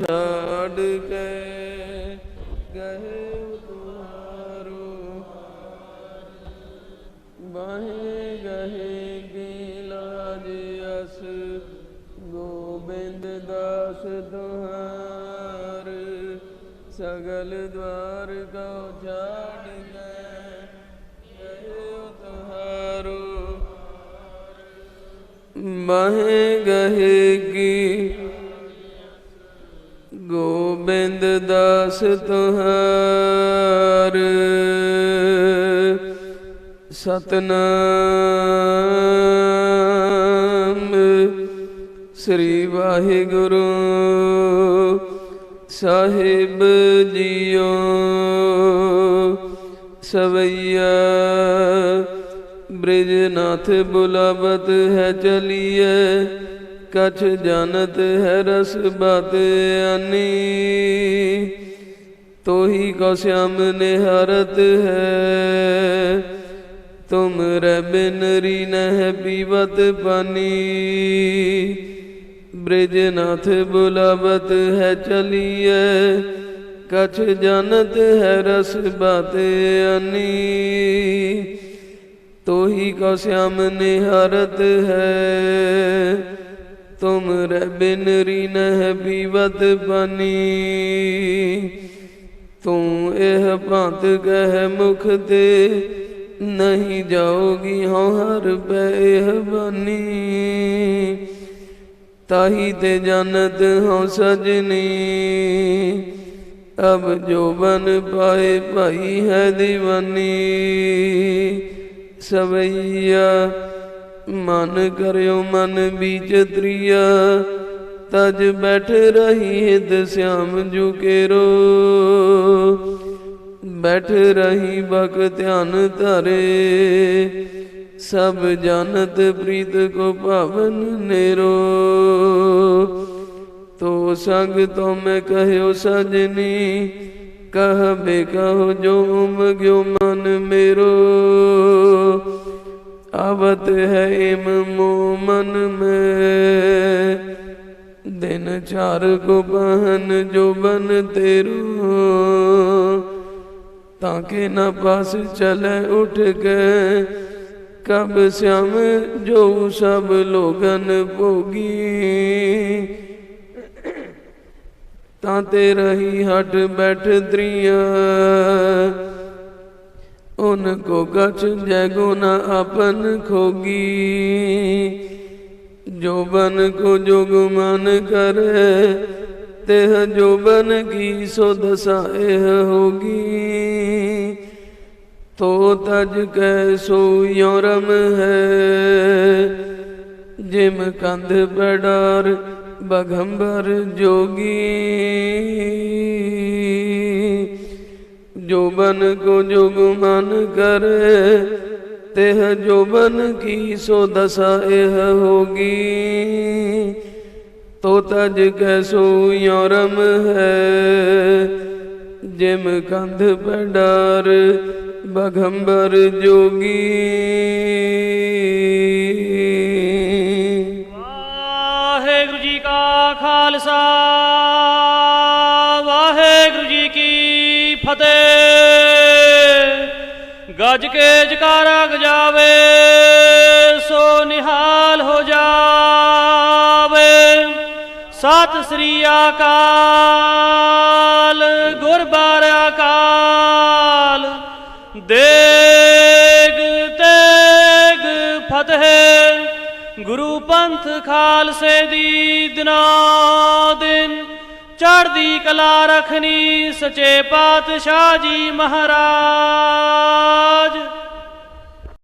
ਛਾੜ ਕੇ ਗਏ ਤੁਹਾਰੋ ਬਾਹੇ ਗਏ ਕੀ ਲਾਜ ਅਸ, ਗੋਬਿੰਦ ਦਾਸ ਤੁਹਾਰ ਸਗਲ ਦਵਾਰ ਕੋ ਛਾੜ ਗਏ ਗਏ ਤੁਹਾਰੋ ਬਾਹੇ ਗਏ ਕੀ ਗੋਬਿੰਦ ਦਾਸ ਤੁਹਾਰ। ਸਤਨਾਮ ਸ੍ਰੀ ਵਾਹਿਗੁਰੂ ਸਾਹਿਬ ਜੀਓ। ਸਵਈਆ ਬ੍ਰਿਜਨਾਥ ਬੁਲਾਵਤ ਹੈ ਚਲੀਏ ਕਛ ਜਾਣਤ ਹੈ ਰਸ ਬਤ ਅਨੀ। ਤੋਹੀ ਕੋ ਸਿਆਮ ਨਿਹਰਤ ਹੈ। ਤੁਮ ਰਹਿ ਬਿਨ ਰੀ ਨਹਿ ਪੀਵਤ ਪਾਨੀ। ਬ੍ਰਿਜਨਾਥ ਬੁਲਾਵਤ ਹੈ ਚਲੀਐ। ਕਛ ਜਾਣਤ ਹੈ ਰਸ ਬਤ ਅਨੀ। ਤੋਹੀ ਕੋ ਸਿਆਮ ਨਿਹਰਤ ਹੈ। तुमरे बिन रीन है बीवत बनी तू यह भंत गह मुख दे नहीं जाओगी हाँ हर बेह बनी ताही ते जानत हाँ सजनी अब जो बन पाए पाई है दीवानी सवैया ਮਨ ਕਰਿਓ ਮਨ ਬੀਜ ਤ੍ਰਿਆ। ਤਜ ਬੈਠ ਰਹੀ ਹਿਦ ਸਿਆਮ ਜੂ ਕੇਰੋ। ਬੈਠ ਰਹੀ ਬਕ ਧਿਆਨ ਧਰੇ। ਸਭ ਜਾਣਤ ਪ੍ਰੀਤ ਕੋ ਭਵਨ ਨੇਰੋ। ਤੋ ਸੰਗ ਤੋ ਮੈਂ ਕਹਿਓ ਸਜਣੀ ਕਹ ਬੇ ਕਹੋ ਜੋ ਉਮ ਗਿਓ ਮਨ ਮੇਰੋ। ਆਵਤ ਹੈ ਇਮ ਮੋ ਮਨ ਮੈਂ। ਦਿਨ ਚਾਰ ਕੋ ਬਹਨ ਜੋ ਬਨ ਤੇਰੋ। ਤਾਂ ਕੇ ਨਾ ਪਾਸ ਚਲੇ ਉਠ ਕੇ। ਕਬ ਸਿਆਮ ਜੋ ਸਭ ਲੋਗਨ ਭੋਗੀ। ਤਾਂ ਤੇ ਰਹੀ ਹਟ ਬੈਠ ਦਰੀਆ ਉਨ ਕੋ ਗਚ ਜੈ ਗੁਨਾ ਆਪਨ ਖੋਗੀ। ਜੋ ਬਨ ਕੋ ਜੋਗ ਮਨ ਕਰੇ, ਤਿਹ ਜੋ ਬਨ ਕੀ ਸੋ ਦਸਾਏ ਹੋਗੀ। ਤੋ ਤਜ ਕੈ ਸੋ ਯੋਰਮ ਹੈ, ਜਿਮ ਕੰਧ ਬਡਾਰ ਬਗੰਬਰ ਜੋਗੀ। ਜੋ ਬਨ ਕੋ ਜੋਗ ਮਨ ਕਰੇ, ਤਿਹ ਜੋ ਕੀ ਸੋ ਦਸਾ ਇਹ ਹੋਗੀ। ਤੋ ਤਜ ਕੈਸੋ ਯੋਰਮ ਹੈ, ਜਿਮ ਕੰਧ ਪਡਾਰ ਬਗੰਬਰ ਜੋਗੀ। ਵਾਹਿਗੁਰੂ ਜੀ ਕਾ ਖਾਲਸਾ। ਫਤਿਹ। ਗੱਜ ਕੇ ਜਕਾਰਾ ਗਜਾਵੇ ਸੋ ਨਿਹਾਲ ਹੋ ਜਾਵੇ। ਸਤਿ ਸ੍ਰੀ ਅਕਾਲ, ਗੁਰਬਾਰ ਅਕਾਲ। ਦੇਗ ਤੇਗ ਫਤਿਹ, ਗੁਰੂ ਪੰਥ ਖਾਲਸੇ ਦੀ ਦਿਨਾ ਦਿਨ ਚੜ੍ਹਦੀ ਕਲਾ ਰਖਨੀ ਸਚੇ ਪਾਤਸ਼ਾਹ ਜੀ ਮਹਾਰਾਜ।